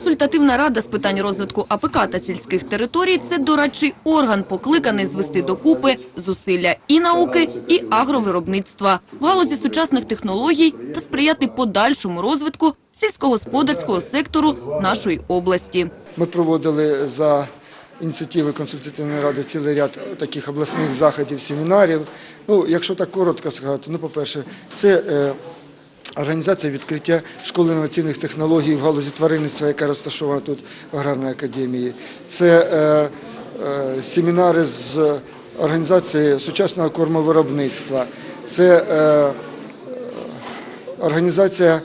Консультативна рада з питань розвитку АПК та сільських територій – це дорадчий орган, покликаний звести докупи зусилля і науки, і агровиробництва в галузі сучасних технологій та сприяти подальшому розвитку сільськогосподарського сектору нашої області. Ми проводили за ініціативи консультативної ради цілий ряд таких обласних заходів, семінарів. Ну, якщо так коротко сказати, ну, по-перше, це е, організація відкриття школи інноваційних технологій в галузі тваринництва, яка розташована тут в аграрній академії. Це е, е, семінари з організації сучасного кормовиробництва. Це е, організація е,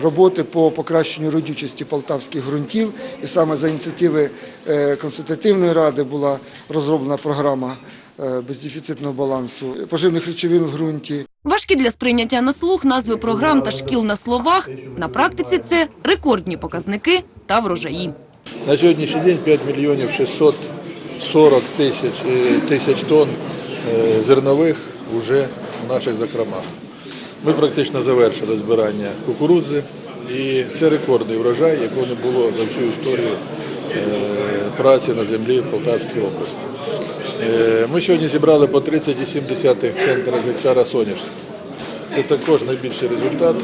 роботи по покращенню родючості полтавських ґрунтів. І саме за ініціативи е, консультативної ради була розроблена програма е, бездефіцитного балансу поживних речовин в ґрунті. Важкі для сприйняття на слух назви програм та шкіл на словах. На практиці це рекордні показники та врожаї. На сьогоднішній день 5 мільйонів 640 тисяч, е, тисяч тонн е, зернових вже в наших закромах. Ми практично завершили збирання кукурудзи і це рекордний врожай, якого не було за всю історію е, праці на землі в Полтавській області. Е, Ми сьогодні зібрали по 30,7 центра з гектара соняшника. Це також найбільший результат.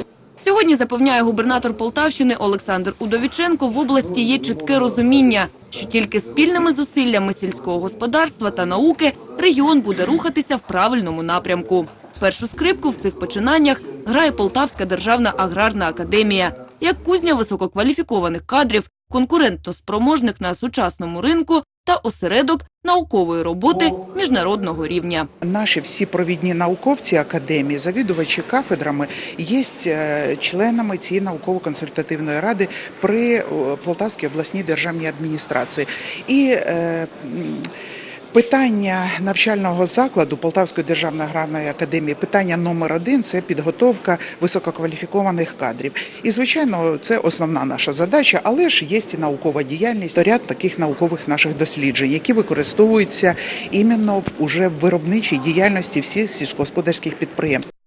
Сьогодні запевняє губернатор Полтавщини Олександр Удовіченко, в області є чітке розуміння, що тільки спільними зусиллями сільського господарства та науки регіон буде рухатися в правильному напрямку. Першу скрипку в цих починаннях грає Полтавська державна аграрна академія як кузня висококваліфікованих кадрів, конкурентно спроможних на сучасному ринку та осередок наукової роботи міжнародного рівня. Наші всі провідні науковці академії, завідувачі кафедрами є е, членами цієї науково-консультативної ради при Полтавській обласній державній адміністрації. І е, Питання навчального закладу Полтавської державної аграрної академії, питання номер один це підготовка висококваліфікованих кадрів. І звичайно, це основна наша задача, але ж є і наукова діяльність, ряд таких наукових наших досліджень, які використовуються іменно в уже в виробничій діяльності всіх сільськогосподарських підприємств.